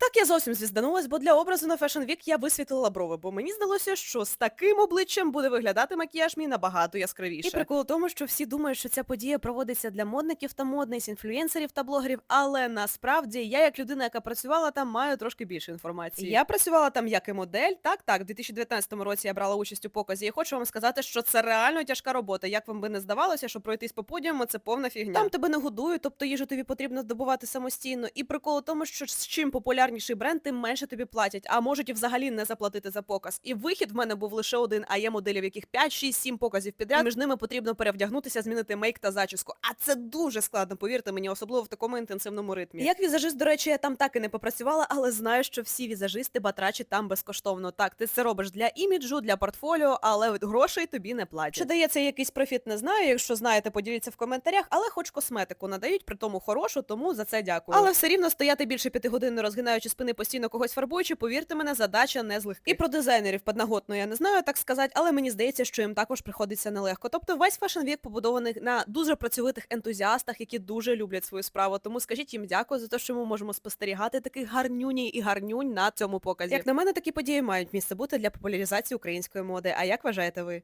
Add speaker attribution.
Speaker 1: Так я зовсім звізданулась, бо для образу на Fashion Week я висвітлила брови, бо мені здалося, що з таким обличчям буде виглядати макіяж мій набагато яскравіше. І прикол у тому, що всі думають, що ця подія проводиться для модників та модниць, інфлюєнсерів та блогерів, але насправді я, як людина, яка працювала там, маю трошки більше інформації. Я працювала там як і модель, так, так, в 2019 році я брала участь у показі, і хочу вам сказати, що це реально тяжка робота. Як вам би не здавалося, що пройтись по подіуму це повна фігня. Там тебе не годують, тобто їжу тобі потрібно здобувати самостійно. І прикол у тому, що з чим популярніший бренд, тим менше тобі платять, а можуть і взагалі не заплатити за показ. І вихід в мене був лише один, а є моделі, в яких 5, 6, 7 показів підряд. І між ними потрібно перевдягнутися, змінити мейк та зачіску. А це дуже складно, повірте мені, особливо в такому інтенсивному ритмі. Як візажист, до речі, я там так і не попрацювала, але знаю, що всі візажисти батрачать там безкоштовно. Так, ти це робиш для іміджу, для портфоліо, але грошей тобі не платять. Чи дає це якийсь профіт, не знаю. Якщо знаєте, поділіться в коментарях, але хоч косметику надають, при тому хорошу, тому за це дякую. Але все рівно стояти більше п'яти годин, не розгинаючи спини, постійно когось фарбуючи, повірте мене, задача не з легких. І про дизайнерів подноготно я не знаю, так сказати, але мені здається, що їм також приходиться нелегко. Тобто весь Fashion Week побудований на дуже працьовитих ентузіастах, які дуже люблять свою справу. Тому скажіть їм дякую за те, що ми можемо спостерігати таких гарнюній і гарнюнь на цьому показі. Як на мене, такі події мають місце бути для популяризації української моди. А як вважаєте ви?